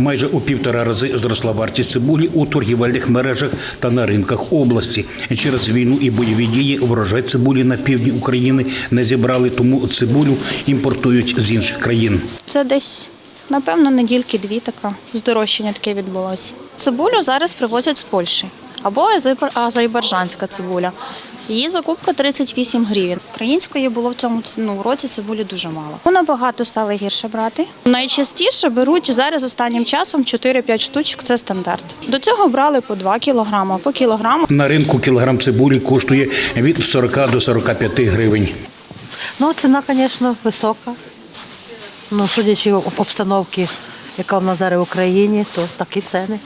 Майже у півтора рази зросла вартість цибулі у торгівельних мережах та на ринках області. Через війну і бойові дії врожай цибулі на півдні України не зібрали, тому цибулю імпортують з інших країн. Це десь, напевно, недільки дві така здорожчання таке відбулося. Цибулю зараз привозять з Польщі або азерб- азербайджанська цибуля. Її закупка 38 гривень. Української було в цьому ну, році цибулі дуже мало. Ну, Набагато стали гірше брати. Найчастіше беруть зараз останнім часом 4-5 штучок це стандарт. До цього брали по 2 кілограма, по кілограму. На ринку кілограм цибулі коштує від 40 до 45 гривень. Ну, ціна, звісно, висока. Ну, судячи об обстановці, яка в нас зараз в Україні, то такі ціни.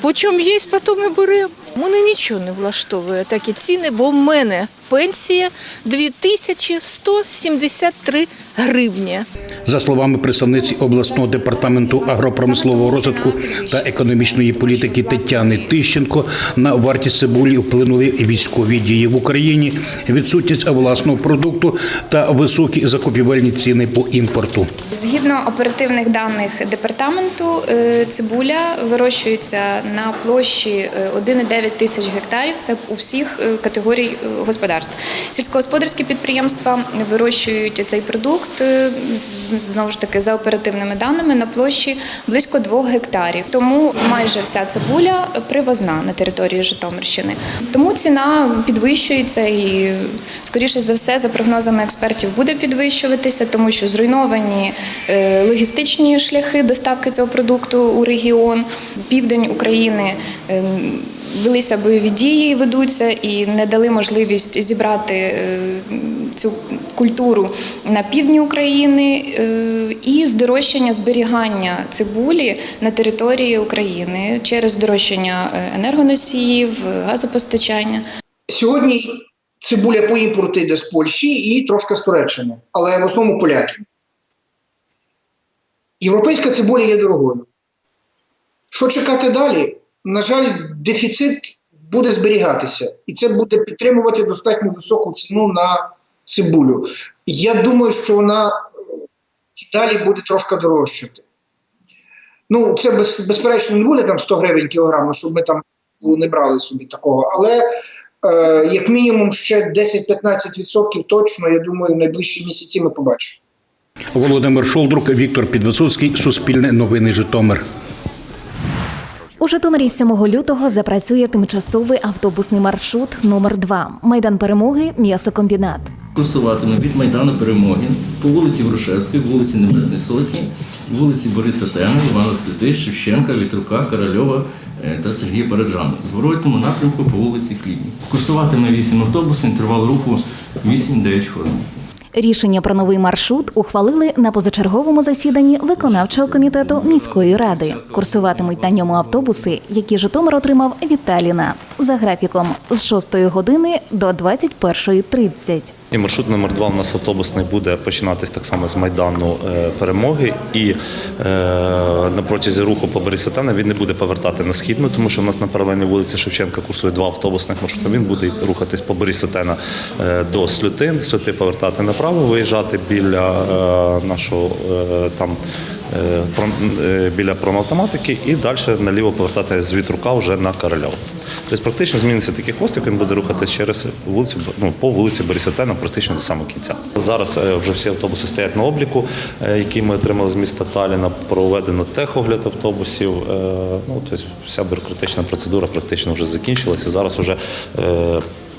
По чому є, потім і беремо. Мене нічого не влаштовує такі ціни, бо в мене пенсія 2173 гривні. За словами представниці обласного департаменту агропромислового розвитку та економічної політики Тетяни Тищенко, на вартість цибулі вплинули військові дії в Україні, відсутність власного продукту та високі закупівельні ціни по імпорту. Згідно оперативних даних департаменту, е, цибуля вирощується на площі е, 1,9 тисяч гектарів. Це у всіх е, категорій е, господарств. Сільськогосподарські підприємства вирощують цей продукт е, з- знову ж таки за оперативними даними на площі близько 2 гектарів. Тому майже вся цибуля привозна на території Житомирщини. Тому ціна підвищується і, скоріше за все, за прогнозами експертів, буде підвищуватися, тому що зруйновані е, логістичні шляхи доставки цього продукту у регіон. Південь України е, велися бойові дії, ведуться і не дали можливість зібрати е, цю культуру на півдні України е, і здорожчання зберігання цибулі на території України через здорожчання е, енергоносіїв, газопостачання. Сьогодні цибуля по імпорту йде з Польщі і трошки з Туреччини, але в основному поляки. Європейська цибуля є дорогою. Що чекати далі? На жаль, дефіцит буде зберігатися, і це буде підтримувати достатньо високу ціну на цибулю. Я думаю, що вона е, далі буде трошки дорожчати. Ну, це без, безперечно не буде там 100 гривень кілограм, щоб ми там не брали собі такого, але е, як мінімум ще 10-15% точно, я думаю, в найближчі місяці ми побачимо. Володимир Шолдрук, Віктор Підвисоцький, Суспільне новини Житомир. У Житомирі 7 лютого запрацює тимчасовий автобусний маршрут номер 2 Майдан Перемоги, м'ясокомбінат. Курсуватиме від Майдану Перемоги по вулиці Грушевської, вулиці Небесної Сотні, вулиці Бориса Тена, Івана Сліти, Шевченка, Вітрука, Корольова е, та Сергія Параджана. В зворотному напрямку по вулиці Хлібні. Курсуватиме 8 автобусів, інтервал руху 8-9 хвилин. Рішення про новий маршрут ухвалили на позачерговому засіданні виконавчого комітету міської ради. Курсуватимуть на ньому автобуси, які Житомир отримав від Таліна за графіком з 6 години до 21.30. І маршрут номер 2 у нас автобусний буде починатись так само з майдану е, перемоги. І е, на протязі руху по Борисатана він не буде повертати на східну, тому що у нас на паралельній вулиці Шевченка курсує два автобусних маршрути. Він буде рухатись по Борисатена е, до Слютин, Слюти повертати направо, виїжджати біля е, нашого е, там. е, Біля промавтоматики і далі наліво повертати з вітрука вже на Корольов. Тобто практично зміниться такий хвостик, він буде рухатися через вулицю, ну, по вулиці Борисатена практично до самого кінця. Зараз е, вже всі автобуси стоять на обліку, е, які ми отримали з міста Таліна. Проведено техогляд автобусів. е, Ну, тобто вся бюрократична процедура практично вже закінчилася. Зараз вже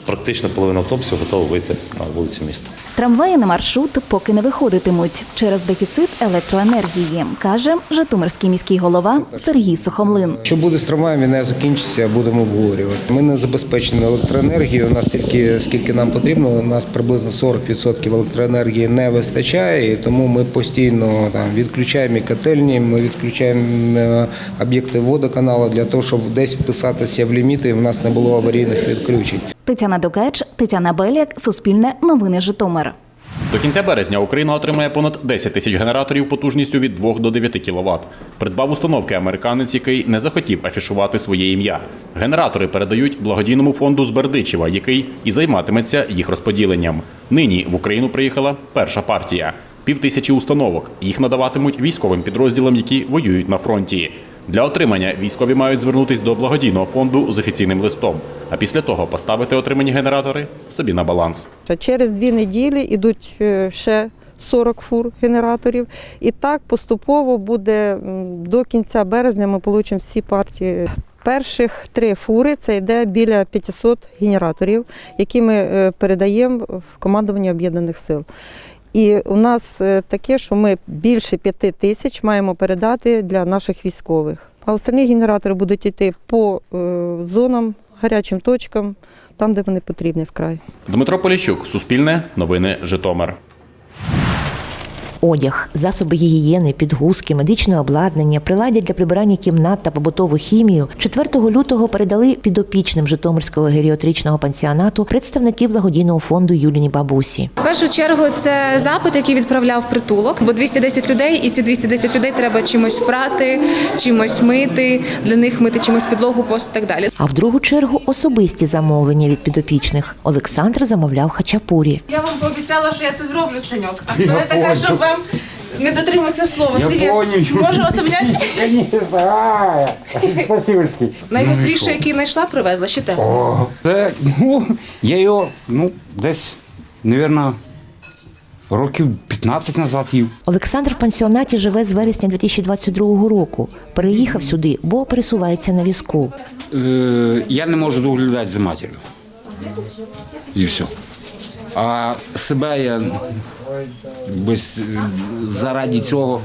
практично половина автобусів готова вийти на вулиці міста. Трамваї на маршрут поки не виходитимуть через дефіцит електроенергії, каже Житомирський міський голова Сергій Сухомлин. Що буде з трамваєм, війна закінчиться, будемо обговорювати. Ми не забезпечені електроенергією. У нас тільки скільки нам потрібно. У нас приблизно 40% електроенергії не вистачає, і тому ми постійно там відключаємо і котельні. Ми відключаємо е, об'єкти водоканалу для того, щоб десь вписатися в ліміти. і в нас не було аварійних відключень. Тетяна Докач, Тетяна Беляк, Суспільне новини Житомир. До кінця березня Україна отримає понад 10 тисяч генераторів потужністю від 2 до 9 кВт. Придбав установки американець, який не захотів афішувати своє ім'я. Генератори передають благодійному фонду з Бердичева, який і займатиметься їх розподіленням. Нині в Україну приїхала перша партія. півтисячі установок. Їх надаватимуть військовим підрозділам, які воюють на фронті. Для отримання військові мають звернутись до благодійного фонду з офіційним листом, а після того поставити отримані генератори собі на баланс. Через дві неділі йдуть е, ще 40 фур генераторів. І так поступово буде до кінця березня ми отримаємо всі партії. Перших три фури це йде біля 500 генераторів, які ми е, передаємо в командування об'єднаних сил. І у нас е, таке, що ми більше п'яти тисяч маємо передати для наших військових. А остальні генератори будуть йти по е, зонам, гарячим точкам, там, де вони потрібні вкрай. Дмитро Поліщук, Суспільне, Новини, Житомир. Одяг, засоби гігієни, підгузки, медичне обладнання, приладдя для прибирання кімнат та побутову хімію 4 лютого передали підопічним Житомирського геріатричного пансіонату представники благодійного фонду Юліні бабусі. В першу чергу це запит, який відправляв притулок, бо 210 людей, і ці 210 людей треба чимось прати, чимось мити, для них мити чимось підлогу, пост і так далі. А в другу чергу особисті замовлення від підопічних. Олександр замовляв хачапурі. Я вам пообіцяла, що я це зроблю, Саньок. А хто я така, щоб вам не дотримуватися слова? Привіт. Можу вас обняти? Найгостріше, який знайшла, привезла. Ще те. Це, ну, я його, ну, десь, мабуть, років 15 назад їв. Олександр в пансіонаті живе з вересня 2022 року. Переїхав сюди, бо пересувається на візку. Е, я не можу доглядати за матір'ю. І все. А себе я без заради цього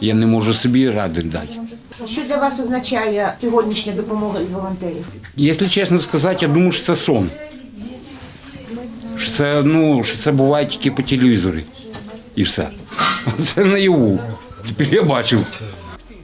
я не можу собі ради дати. Що для вас означає сьогоднішня допомога від волонтерів? Якщо чесно сказати, я думаю, що це сон. Що Це ну що це буває тільки по телевізорі. І все. Це наяву. Тепер я бачу.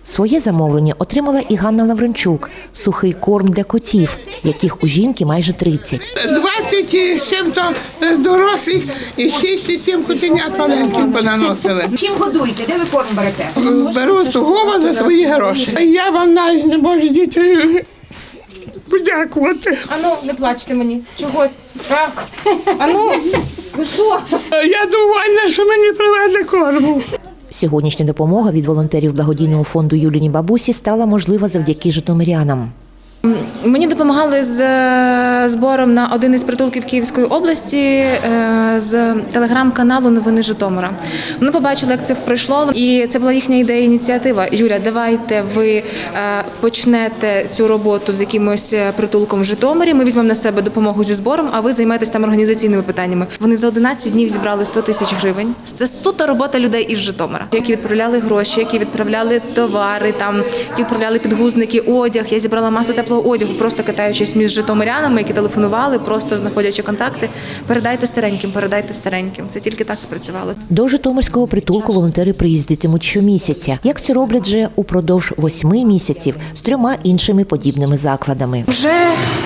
Своє замовлення отримала і Ганна Лавренчук сухий корм для котів, яких у жінки майже 30. Два 2700 е, дорослих і 6-7 котенят маленьких понаносили. Чим годуєте? Де ви корм берете? Беру сугубо за свої гроші. Я вам навіть не можу дітей подякувати. Ану, не плачте мені. Чого? Рак. Ану, ви що? Я довольна, що мені привезли корму. Сьогоднішня допомога від волонтерів благодійного фонду Юліні бабусі стала можлива завдяки житомирянам. Мені допомагали з е, збором на один із притулків Київської області е, з телеграм-каналу Новини Житомира. Вони побачили, як це пройшло, і це була їхня ідея, ініціатива. Юля, давайте ви е, почнете цю роботу з якимось притулком в Житомирі. Ми візьмемо на себе допомогу зі збором, а ви займаєтесь там організаційними питаннями. Вони за 11 днів зібрали 100 тисяч гривень. Це суто робота людей із Житомира, які відправляли гроші, які відправляли товари, там які відправляли підгузники, одяг. Я зібрала масу теплого одягу, просто катаючись між житомирянами, які телефонували, просто знаходячи контакти. Передайте стареньким, передайте стареньким. Це тільки так спрацювало. До Житомирського притулку волонтери приїздитимуть щомісяця, як це роблять вже упродовж восьми місяців з трьома іншими подібними закладами. Вже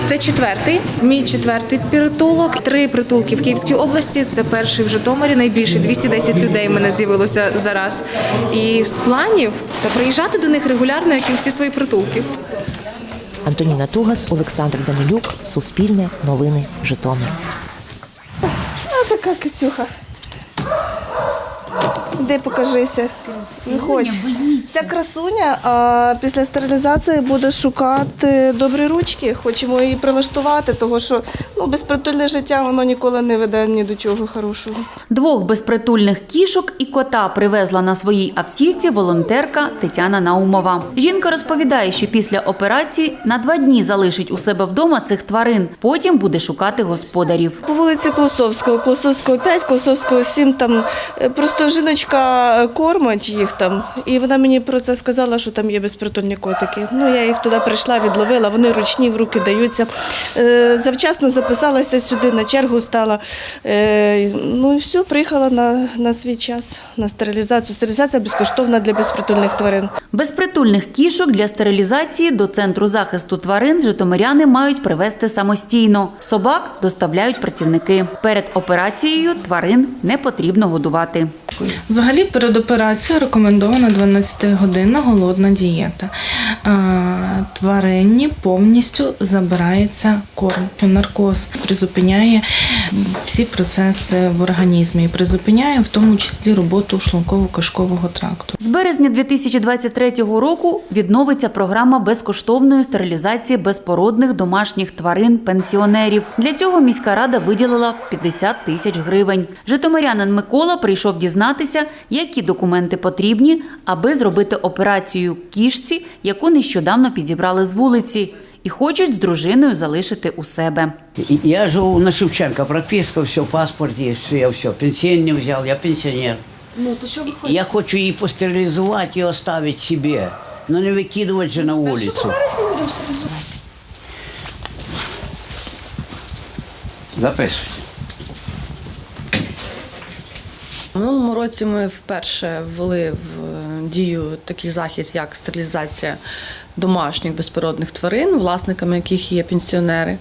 це четвертий, мій четвертий притулок. Три притулки в Київській області. Це перший в Житомирі, найбільший 210 людей в мене з'явилося зараз. І з планів та приїжджати до них регулярно, як і всі свої притулки. Антоніна Тугас, Олександр Данилюк, Суспільне, Новини, Житомир. А така кицюха. Де покажися? Виходь. Ця красуня а після стерилізації буде шукати добрі ручки. Хочемо її прилаштувати, тому що ну, безпритульне життя воно ніколи не веде ні до чого хорошого. Двох безпритульних кішок і кота привезла на своїй автівці волонтерка Тетяна Наумова. Жінка розповідає, що після операції на два дні залишить у себе вдома цих тварин. Потім буде шукати господарів. По вулиці Клусовського, Клусовського 5, Клусовського 7, там е, просто жіночка е, кормить їх там. І вона мені про це сказала, що там є безпритульні котики. Ну, я їх туди прийшла, відловила, вони ручні в руки даються. Е, Завчасно записалася сюди, на чергу стала. Е, Ну і все, приїхала на, на свій час, на стерилізацію. Стерилізація безкоштовна для безпритульних тварин. Безпритульних кішок для стерилізації до центру захисту тварин житомиряни мають привезти самостійно. Собак доставляють працівники. Перед операцією тварин не потрібно годувати. Дякую. Взагалі перед операцією рекомендована 12-годинна голодна дієта. Тварині повністю забирається корм. Наркоз призупиняє всі процеси в організмі і призупиняє в тому числі роботу шлунково-кишкового тракту. З березня 2023 року відновиться програма безкоштовної стерилізації безпородних домашніх тварин пенсіонерів. Для цього міська рада виділила 50 тисяч гривень. Житомирянин Микола прийшов дізнатися, які документи потрібні, аби зробити операцію кішці, яку нещодавно підібрали з вулиці, і хочуть з дружиною залишити у себе. Я живу на Шевченко, прописка, все, паспорт есть, все, я все. Пенсионный взял, я пенсионер. Ну то що ви Я хочу її постерилізувати і оставити себе, но не викидувати же на вулицю. будемо стерилізувати? Записуйте. У минулому році ми вперше ввели в дію такий захід, як стерилізація домашніх безпородних тварин, власниками яких є пенсіонери,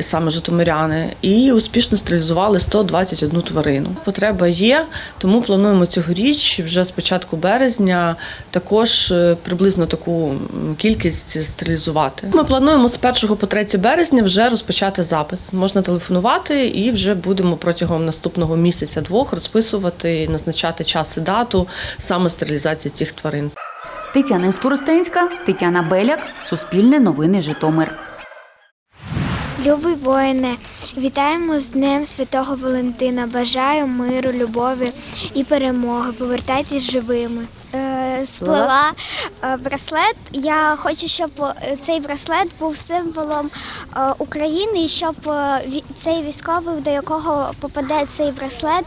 саме житомиряни, і успішно стерилізували 121 тварину. Потреба є, тому плануємо цьогоріч, вже з початку березня, також е, приблизно таку кількість стерилізувати. Ми плануємо з 1 по 3 березня вже розпочати запис. Можна телефонувати і вже будемо протягом наступного місяця-двох розписувати і назначати час і дату саме стерилізації цих тварин. Тетяна Скоростенська, Тетяна Беляк, Суспільне новини Житомир. Любий воїне, вітаємо з Днем Святого Валентина. Бажаю миру, любові і перемоги. Повертайтесь живими. Е, Сплела е, браслет. Я хочу, щоб е, цей браслет був символом України і щоб цей військовий, до якого попаде цей браслет,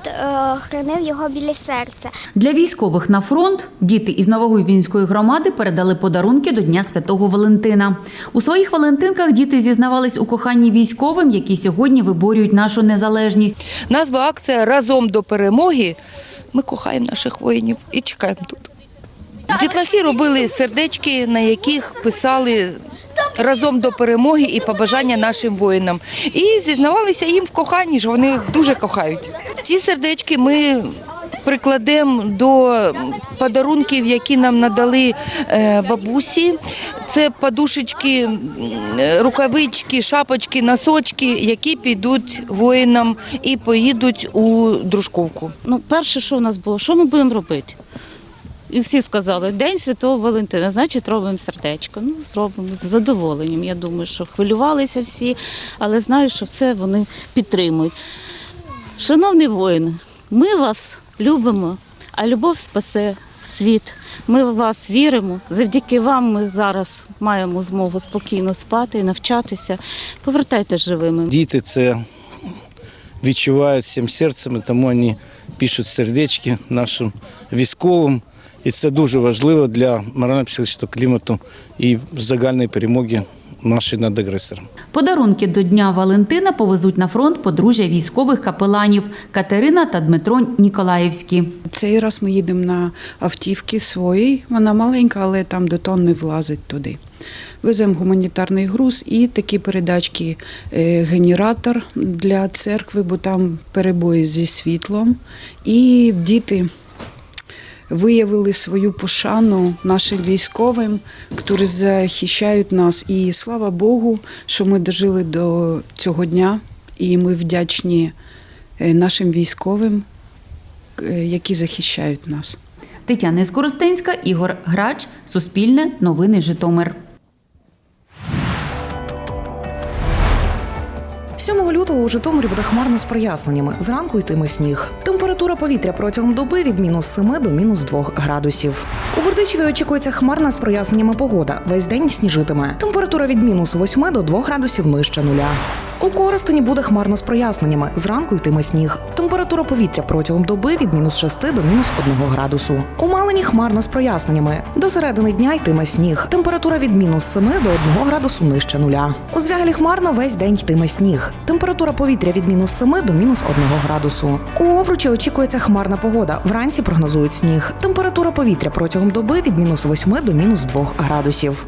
хранив його біля серця. Для військових на фронт діти із Новогуйвінської громади передали подарунки до Дня Святого Валентина. У своїх Валентинках діти зізнавались у коханні військовим, які сьогодні виборюють нашу незалежність. Назва акція Разом до перемоги. Ми кохаємо наших воїнів і чекаємо тут. Дітлахи робили сердечки, на яких писали разом до перемоги і побажання нашим воїнам. І зізнавалися їм в коханні, що вони дуже кохають. Ці сердечки ми прикладемо до подарунків, які нам надали е, бабусі. Це подушечки, рукавички, шапочки, носочки, які підуть воїнам і поїдуть у дружковку. Ну, перше, що у нас було, що ми будемо робити? І всі сказали, День Святого Валентина, значить, робимо сердечко. Ну, зробимо з задоволенням. Я думаю, що хвилювалися всі, але знаю, що все вони підтримують. Шановні воїни, ми вас любимо, а любов спасе світ. Ми в вас віримо. Завдяки вам ми зараз маємо змогу спокійно спати і навчатися. Повертайтеся живими. Діти це відчувають всім серцем, тому вони пишуть сердечки нашим військовим. І це дуже важливо для морально-психологічного клімату і загальної перемоги нашої над агресором. Подарунки до Дня Валентина повезуть на фронт подружжя військових капеланів Катерина та Дмитро Ніколаївські. Цей раз ми їдемо на автівки своїй. Вона маленька, але там до тонни влазить туди. Веземо гуманітарний груз і такі передачки е, генератор для церкви, бо там перебої зі світлом. І діти виявили свою пошану нашим військовим, які захищають нас. І слава Богу, що ми дожили до цього дня, і ми вдячні е, нашим військовим, е, які захищають нас. Тетяна Скоростенська, Ігор Грач, Суспільне, Новини Житомир. 7 лютого у Житомирі буде хмарно з проясненнями. Зранку йтиме сніг. Температура повітря протягом доби від мінус 7 до мінус 2 градусів. У Бердичеві очікується хмарна з проясненнями погода. Весь день сніжитиме. Температура від мінус 8 до 2 градусів нижче нуля. У Коростені буде хмарно з проясненнями. Зранку йтиме сніг. Температура повітря протягом доби від мінус 6 до мінус 1 градусу. У Малині хмарно з проясненнями. До середини дня йтиме сніг. Температура від мінус 7 до 1 градусу нижче нуля. У Звягелі хмарно весь день йтиме сніг. Температура повітря від мінус 7 до мінус 1 градусу. У Овручі очікується хмарна погода. Вранці прогнозують сніг. Температура повітря протягом доби від мінус 8 до мінус 2 градусів.